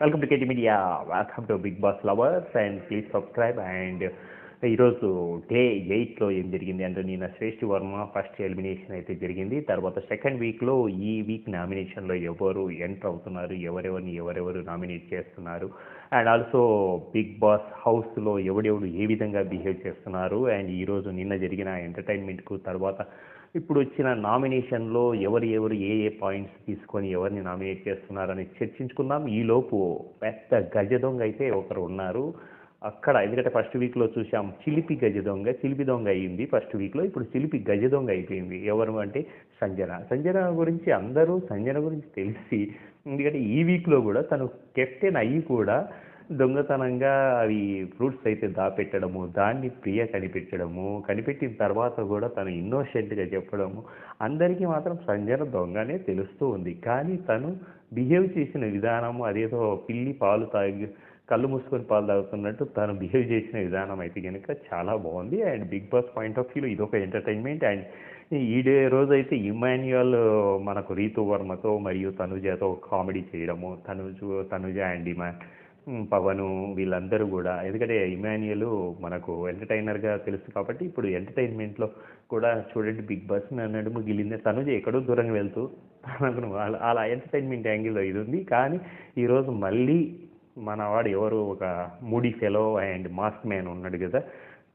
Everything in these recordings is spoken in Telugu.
welcome to KT Media, welcome to Big Boss Lovers. And please subscribe and ఈరోజు డే ఎయిట్లో ఏం జరిగింది? అంటే నిన్న శ్రేష్ఠి వర్మ ఫస్ట్ ఎలిమినేషన్ అయితే జరిగింది. తర్వాత సెకండ్ వీక్లో ఈ వీక్ నామినేషన్లో ఎవరు ఎంటర్ అవుతున్నారు? ఎవరెవరిని ఎవరెవరు నామినేట్ చేస్తున్నారు? అండ్ ఆల్సో బిగ్ బాస్ హౌస్లో ఎవడెవడు ఏ విధంగా బిహేవ్ చేస్తున్నారు? అండ్ ఈరోజు నిన్న జరిగిన ఎంటర్టైన్మెంట్కు తర్వాత ఇప్పుడు వచ్చిన నామినేషన్లో ఎవరు ఎవరు ఏ ఏ పాయింట్స్ తీసుకొని ఎవరిని నామినేట్ చేస్తున్నారని చర్చించుకుందాం. ఈలోపు పెద్ద గజ దొంగ అయితే ఒకరు ఉన్నారు. అక్కడ ఎందుకంటే ఫస్ట్ వీక్లో చూసాం చిలిపి గజ దొంగ చిలిపి దొంగ అయింది ఫస్ట్ వీక్లో ఇప్పుడు చిలిపి గజ దొంగ అయిపోయింది. ఎవరు అంటే సంజన. సంజన గురించి అందరూ సంజన గురించి తెలిసి ఎందుకంటే ఈ వీక్లో కూడా తను కెప్టెన్ అయ్యి కూడా దొంగతనంగా అవి ఫ్రూట్స్ అయితే దాపెట్టడము దాన్ని ప్రియ కనిపెట్టడము కనిపెట్టిన తర్వాత కూడా తను ఇన్నోసెంట్గా చెప్పడము అందరికీ మాత్రం సంజన దొంగనే తెలుస్తూ ఉంది. కానీ తను బిహేవ్ చేసిన విధానము అదేదో పిల్లి పాలు తాగి కళ్ళు మూసుకొని పాలు తాగుతున్నట్టు తను బిహేవ్ చేసిన విధానం అయితే కనుక చాలా బాగుంది. And Bigg Boss point of వ్యూలో ఇదొక ఎంటర్టైన్మెంట్. అండ్ ఈ డే రోజు అయితే ఇమాన్యుయల్ మనకు రీతు వర్మతో మరియు తనుజతో కామెడీ చేయడము తనుజు తనుజ అండ్ ఇమాన్ పవను వీళ్ళందరూ కూడా. ఎందుకంటే ఇమాన్యుయల్ మనకు ఎంటర్టైనర్గా తెలుసు కాబట్టి ఇప్పుడు ఎంటర్టైన్మెంట్లో కూడా చూడండి బిగ్ బాస్ నడుము గిలిందే తనుజ ఎక్కడో దూరంగా వెళ్తూ తనకు అలా ఎంటర్టైన్మెంట్ యాంగిల్లో ఇది ఉంది. కానీ ఈరోజు మళ్ళీ మనవాడు ఎవరు? ఒక moody fellow and mask man ఉన్నాడు కదా.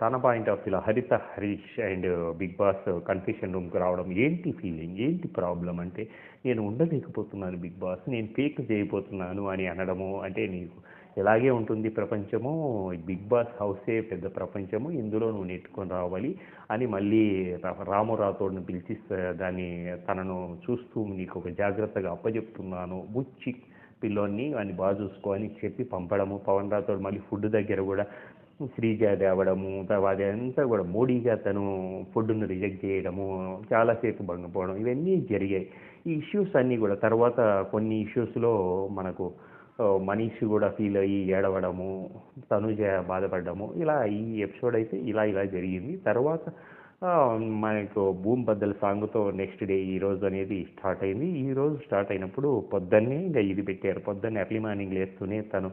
తన పాయింట్ ఆఫ్ వ్యూలో Haritha Harish and Bigg Boss confusion రూమ్కి రావడం ఏంటి ఫీలింగ్ ఏంటి ప్రాబ్లం అంటే నేను ఉండలేకపోతున్నాను బిగ్ బాస్ నేను ఫేక్ చేయబోతున్నాను అని అనడము అంటే నీకు ఎలాగే ఉంటుంది ప్రపంచము? బిగ్ బాస్ హౌసే పెద్ద ప్రపంచము ఇందులో నువ్వు నెట్టుకొని రావాలి అని మళ్ళీ రామురాథోడ్ని పిలిచి దాన్ని తనను చూస్తూ నీకు ఒక జాగ్రత్తగా అప్పజెప్తున్నాను. బుచ్చి పిల్లోని వాడిని బాగా చూసుకో అని చెప్పి పంపడము. పవన్ రాథోడ్ మళ్ళీ ఫుడ్ దగ్గర కూడా శ్రీజ తేవడము తర్వాత అంతా కూడా మోడీగా తను ఫుడ్ను రిజెక్ట్ చేయడము చాలాసేపు భంగపోవడం ఇవన్నీ జరిగాయి. ఈ ఇష్యూస్ అన్నీ కూడా తర్వాత కొన్ని ఇష్యూస్లో మనకు మనీష్ కూడా ఫీల్ అయ్యి ఏడవడము తనుజ బాధపడము ఇలా ఈ ఎపిసోడ్ అయితే ఇలా ఇలా జరిగింది. తర్వాత మనకు భూమి బద్దల సాంగ్తో నెక్స్ట్ డే ఈ రోజు అనేది స్టార్ట్ అయింది. ఈ రోజు స్టార్ట్ అయినప్పుడు పొద్దున్నే ఇంకా ఇది పెట్టారు. పొద్దున్నే ఎర్లీ మార్నింగ్ లేస్తూనే తను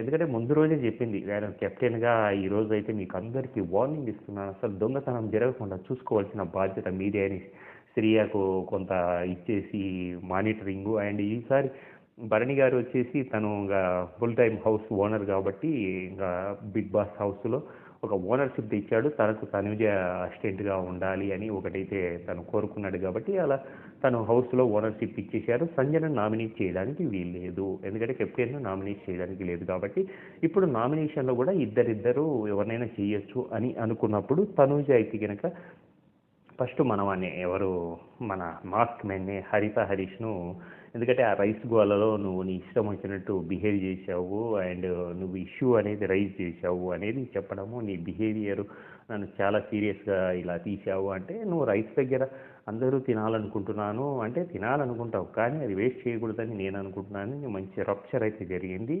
ఎందుకంటే ముందు రోజే చెప్పింది. నేను కెప్టెన్గా ఈ రోజు అయితే మీకు అందరికీ వార్నింగ్ ఇస్తున్నాను. అసలు దొంగతనం జరగకుండా చూసుకోవాల్సిన బాధ్యత మీదే అని శ్రీయాకు కొంత ఇచ్చేసి మానిటరింగ్ అండ్ ఈసారి భరణి గారు వచ్చేసి తను ఇంకా ఫుల్ టైం హౌస్ ఓనర్ కాబట్టి ఇంకా బిగ్ బాస్ హౌస్లో ఒక ఓనర్షిప్ ఇచ్చాడు. తనకు తనుజ అసిస్టెంట్గా ఉండాలి అని ఒకటైతే తను కోరుకున్నాడు కాబట్టి అలా తను హౌస్లో ఓనర్షిప్ ఇచ్చేశారు. సంజన నామినేట్ చేయడానికి వీలు లేదు ఎందుకంటే కెప్టెన్ను నామినేట్ చేయడానికి లేదు కాబట్టి ఇప్పుడు నామినేషన్లో కూడా ఇద్దరిద్దరు ఎవరినైనా చేయొచ్చు అని అనుకున్నప్పుడు తనుజ అయితే కనుక ఫస్ట్ మనవాన్ని ఎవరు? మన మాస్క్ మెన్నే హరిత హరీష్ను ఎందుకంటే ఆ రైస్ గోలలో నువ్వు నీ ఇష్టం వచ్చినట్టు బిహేవ్ చేసావు అండ్ నువ్వు ఇష్యూ అనేది రైజ్ చేసావు అనేది చెప్పడము నీ బిహేవియర్ నన్ను చాలా సీరియస్గా ఇలా తీసావు అంటే నువ్వు రైస్ దగ్గర అందరూ తినాలనుకుంటున్నాను అంటే తినాలనుకుంటావు కానీ అది వేస్ట్ చేయకూడదని నేను అనుకుంటున్నాను. మంచి రప్చర్ అయితే జరిగింది.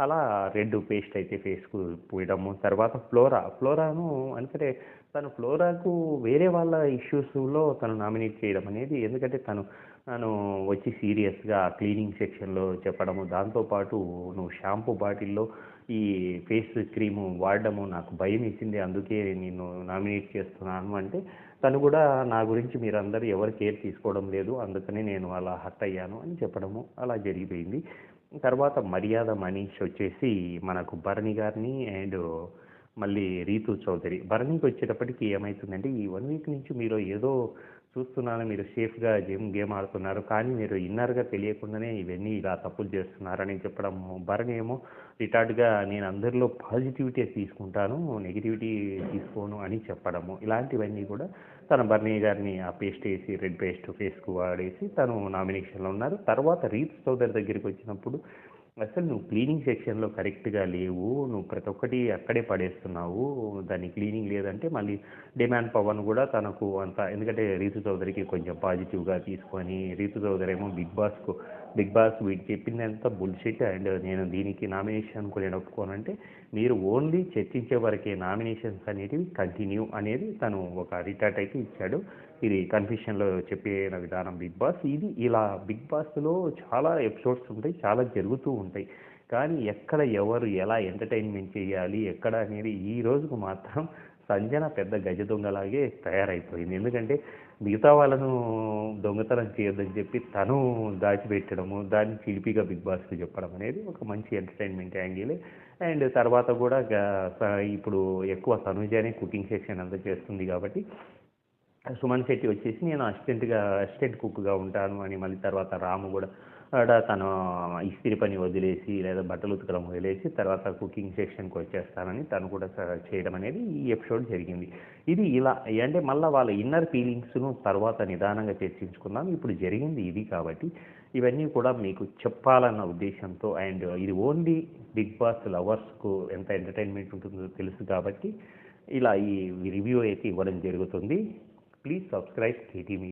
అలా రెడ్ పేస్ట్ అయితే ఫేస్కు పోయడము తర్వాత ఫ్లోరా. ఫ్లోరాను అంటే తను ఫ్లోరాకు వేరే వాళ్ళ ఇష్యూస్లో తను నామినేట్ చేయడం అనేది ఎందుకంటే తను నన్ను వచ్చి సీరియస్గా క్లీనింగ్ సెక్షన్లో చెప్పడము దాంతోపాటు నువ్వు షాంపూ బాటిల్లో ఈ ఫేస్ క్రీము వాడడము నాకు భయం వేసింది. అందుకే నేను నామినేట్ చేస్తున్నాను అంటే తను కూడా నా గురించి మీరందరూ ఎవరు కేర్ తీసుకోవడం లేదు అందుకని నేను అలా హర్ట్ అయ్యాను అని చెప్పడము అలా జరిగిపోయింది. తర్వాత మర్యాద మనీష్ వచ్చేసి మనకు భరణి గారిని అండ్ మళ్ళీ రీతు చౌదరి. భరణికి వచ్చేటప్పటికి ఏమవుతుందంటే ఈ వన్ వీక్ నుంచి మీరు ఏదో చూస్తున్నాను మీరు సేఫ్గా గేమ్ గేమ్ ఆడుతున్నారు కానీ మీరు ఇన్నర్గా తెలియకుండానే ఇవన్నీ ఇలా తప్పులు చేస్తున్నారని చెప్పడం భరణి ఏమో రిటార్డ్గా నేను అందరిలో పాజిటివిటీ తీసుకుంటాను నెగిటివిటీ తీసుకోను అని చెప్పడము. ఇలాంటివన్నీ కూడా తన బర్నీ గారిని ఆ పేస్ట్ వేసి రెడ్ పేస్ట్ ఫేస్కు వాడేసి తను నామినేషన్లో ఉన్నారు. తర్వాత రీత్ చౌదరి దగ్గరికి వచ్చినప్పుడు అసలు నువ్వు క్లీనింగ్ సెక్షన్లో కరెక్ట్గా లేవు నువ్వు ప్రతి ఒక్కటి అక్కడే పడేస్తున్నావు దాని క్లీనింగ్ లేదంటే మళ్ళీ డిమాండ్ పవన్ కూడా తనకు అంత ఎందుకంటే రీతు చౌదరికి కొంచెం పాజిటివ్గా తీసుకొని రీతు చౌదరి ఏమో బిగ్ బాస్కు బిగ్ బాస్ వీటి చెప్పిందంతా బుల్షిట్ అండ్ నేను దీనికి నామినేషన్ కూడా నేను ఒప్పుకోనంటే మీరు ఓన్లీ చర్చించే వరకే నామినేషన్స్ అనేటివి కంటిన్యూ అనేది తను ఒక రిటార్ట్ అయితే ఇచ్చాడు. ఇది కన్ఫ్యూషన్లో చెప్పిన విధానం బిగ్ బాస్. ఇది ఇలా బిగ్ బాస్లో చాలా ఎపిసోడ్స్ ఉంటాయి చాలా జరుగుతూ ఉంటాయి. కానీ ఎక్కడ ఎవరు ఎలా ఎంటర్టైన్మెంట్ చేయాలి ఎక్కడ అనేది ఈ రోజుకు మాత్రం సంజన పెద్ద గజ దొంగలాగే తయారైపోయింది. ఎందుకంటే మిగతా వాళ్ళను దొంగతనం చేయొద్దని చెప్పి తను దాచిపెట్టడము దాన్ని చిలిపిగా బిగ్ బాస్కి చెప్పడం అనేది ఒక మంచి ఎంటర్టైన్మెంట్ యాంగిల్. అండ్ తర్వాత కూడా స- ఇప్పుడు ఎక్కువ తనుజానే కుకింగ్ సెక్షన్ అంతా చేస్తుంది కాబట్టి సుమన్ శెట్టి వచ్చేసి నేను అసిస్టెంట్గా అసిస్టెంట్ కుక్గా ఉంటాను అని మళ్ళీ తర్వాత రాము కూడా ఆడ తన ఇస్త్రీ పని వదిలేసి లేదా బట్టలు ఉతకడం వదిలేసి తర్వాత కుకింగ్ సెక్షన్కి వచ్చేస్తానని తను కూడా స- చేయడం అనేది ఈ ఎపిసోడ్ జరిగింది. ఇది ఇలా అంటే మళ్ళీ వాళ్ళ ఇన్నర్ ఫీలింగ్స్ను తర్వాత నిదానంగా చర్చించుకుందాం. ఇప్పుడు జరిగింది ఇది కాబట్టి ఇవన్నీ కూడా మీకు చెప్పాలన్న ఉద్దేశంతో అండ్ ఇది ఓన్లీ బిగ్ బాస్ లవర్స్కు ఎంత ఎంటర్టైన్మెంట్ ఉంటుందో తెలుసు కాబట్టి ఇలా ఈ రివ్యూ అయితే ఇవ్వడం జరుగుతుంది. Please subscribe KTV